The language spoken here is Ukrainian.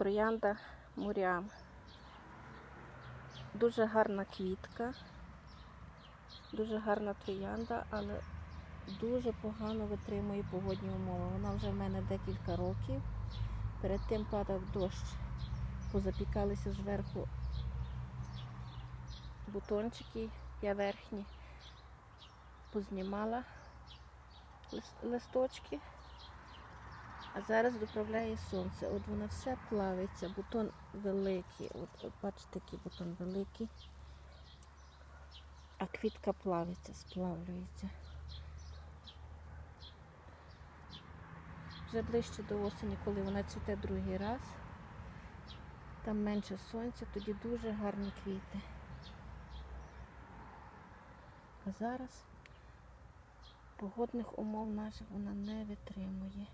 троянда мурям. Дуже гарна квітка, дуже гарна троянда, але дуже погано витримує погодні умови. Вона вже в мене декілька років. Перед тим падав дощ, позапікалися зверху бутончики, я верхні познімала листочки. А зараз доправляє сонце. От воно все плавиться, бутон великий. От, от бачите, який бутон великий. А квітка плавиться, сплавлюється. Вже ближче до осені, коли вона цвіте другий раз. Там менше сонця, тоді дуже гарні квіти. А зараз погодних умов наших вона не витримує.